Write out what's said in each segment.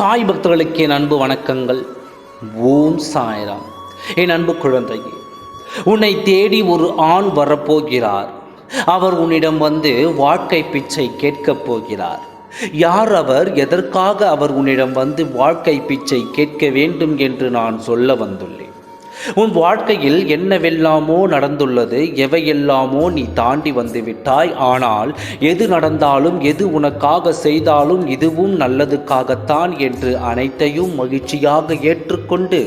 சாய் பக்தர்களுக்கு என் அன்பு வணக்கங்கள். ஓம் சாய்ராம். என் அன்பு குழந்தையே உன்னை தேடி ஒரு ஆண் வரப்போகிறார். அவர் உன்னிடம் வந்து வாழ்க்கை பிச்சை கேட்கப் போகிறார். யார் அவர்? எதற்காக அவர் உன்னிடம் வந்து வாழ்க்கை பிச்சை கேட்க வேண்டும் என்று நான் சொல்ல வந்துள்ளேன். உன் வாழ்க்கையில் என்னவெல்லாமோ நடந்துள்ளது எவையெல்லாமோ நீ தாண்டி வந்து விட்டாய் ஆனால் எது நடந்தாலும் எது உனக்காக செய்தாலும் இதுவும் நல்லதுக்காகத்தான் என்று அனைத்தையும் மகிழ்ச்சியாக ஏற்றுக்கொண்டு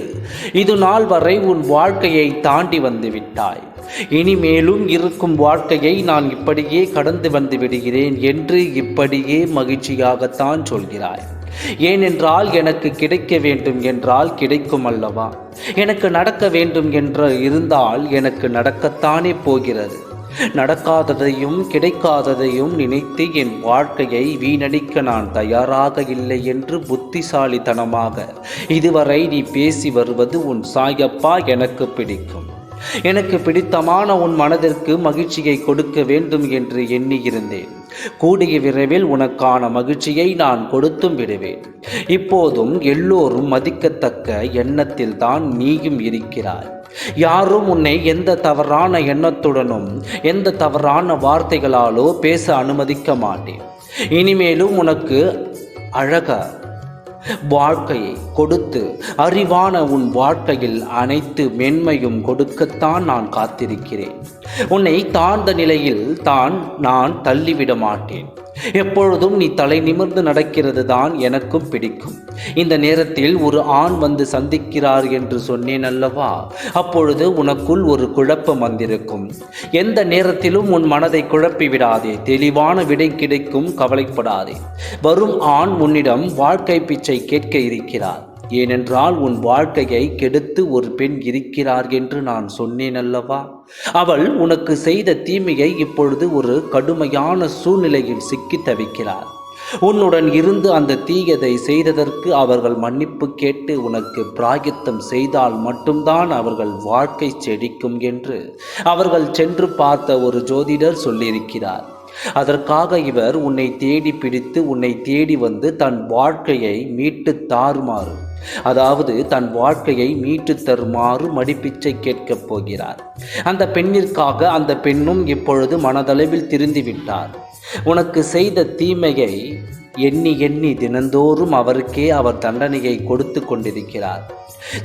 இது நாள் வரை உன் வாழ்க்கையை தாண்டி வந்துவிட்டாய். இனிமேலும் இருக்கும் வாழ்க்கையை நான் இப்படியே கடந்து வந்து விடுகிறேன் என்று இப்படியே மகிழ்ச்சியாகத்தான் சொல்கிறாய். ஏனென்றால் எனக்கு கிடைக்க வேண்டும் என்றால் கிடைக்கும் அல்லவா? எனக்கு நடக்க வேண்டும் என்று இருந்தால் எனக்கு நடக்கத்தானே போகிறது. நடக்காததையும் கிடைக்காததையும் நினைத்து என் வாழ்க்கையை வீணடிக்க நான் தயாராக இல்லை என்று புத்திசாலித்தனமாக இதுவரை நீ பேசி வருவது உன் சாயப்பா எனக்கு பிடிக்கும். எனக்கு பிடித்தமான உன் மனதிற்கு மகிழ்ச்சியை கொடுக்க வேண்டும் என்று எண்ணியிருந்தேன். கூடிய விரைவில் உனக்கான மகிழ்ச்சியை நான் கொடுத்தும் விடுவேன். இப்போதும் எல்லோரும் மதிக்கத்தக்க எண்ணத்தில் தான் நீயும் இருக்கிறாய். யாரும் உன்னை எந்த தவறான எண்ணத்துடனும் எந்த தவறான வார்த்தைகளாலோ பேச அனுமதிக்க மாட்டேன். இனிமேலும் உனக்கு அழக வாழ்க்கையை கொடுத்து அறிவான உன் வாழ்க்கையில் அனைத்து மென்மையும் கொடுக்கத்தான் நான் காத்திருக்கிறேன். உன்னை தாழ்ந்த நிலையில் தான் நான் தள்ளிவிட மாட்டேன் எப்பொழுதும் நீ தலை நிமிர்ந்து நடக்கிறது தான் எனக்கும் பிடிக்கும். இந்த நேரத்தில் ஒரு ஆண் வந்து சந்திக்கிறார் என்று சொன்னேன் அல்லவா? அப்பொழுது உனக்குள் ஒரு குழப்பம் வந்திருக்கும். எந்த நேரத்திலும் உன் மனதை குழப்பி விடாதே. தெளிவான விடை கிடைக்கும் கவலைப்படாதே. வரும் ஆண் உன்னிடம் வாழ்க்கை பிச்சை கேட்க இருக்கிறார். ஏனென்றால் உன் வாழ்க்கையை கெடுத்து ஒரு பெண் இருக்கிறார் என்று நான் சொன்னேன் அல்லவா? அவள் உனக்கு செய்த தீமையை இப்பொழுது ஒரு கடுமையான சூழ்நிலையில் சிக்கி தவிக்கிறார் உன்னுடன் இருந்து அந்த தீயதை செய்ததற்கு அவர்கள் மன்னிப்பு கேட்டு உனக்கு பிராயத்தம் செய்தால் மட்டும்தான் அவர்கள் வாழ்க்கை செழிக்கும் என்று அவர்கள் சென்று பார்த்த ஒரு ஜோதிடர் சொல்லியிருக்கிறார். அதற்காக இவர் உன்னை தேடி பிடித்து உன்னை தேடி வந்து தன் வாழ்க்கையை மீட்டு தாறுமாறு அதாவது தன் வாழ்க்கையை மீட்டு தருமாறு மடிப்பிச்சை கேட்கப் போகிறார். அந்த பெண்ணிற்காக அந்த பெண்ணும் இப்பொழுது மனதளவில் திருந்திவிட்டார். உனக்கு செய்த தீமையை எண்ணி எண்ணி தினந்தோறும் அவருக்கே அவர் தண்டனையை கொடுத்து கொண்டிருக்கிறார்.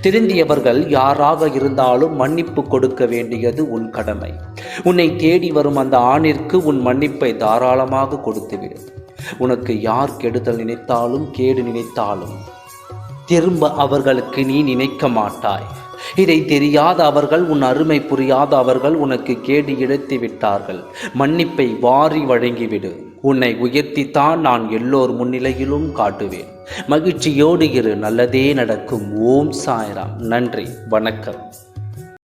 திருந்தியவர்கள் யாராக இருந்தாலும் மன்னிப்பு கொடுக்க வேண்டியது உன் கடமை. உன்னை தேடி வரும் அந்த ஆணிற்கு உன் மன்னிப்பை தாராளமாக கொடுத்துவிடு. உனக்கு யார் கெடுதல் நினைத்தாலும் கேடு நினைத்தாலும் திரும்ப அவர்களுக்கு நீ நினைக்க மாட்டாய். இதை தெரியாத அவர்கள் உன் அருமை புரியாத அவர்கள் உனக்கு கேடு இழைத்து விட்டார்கள். மன்னிப்பை வாரி வழங்கிவிடு. உன்னை உயர்த்தித்தான் நான் எல்லோர் முன்னிலையிலும் காட்டுவேன். மகிழ்ச்சியோடு இரு நல்லதே நடக்கும். ஓம் சாய்ராம். நன்றி. வணக்கம்.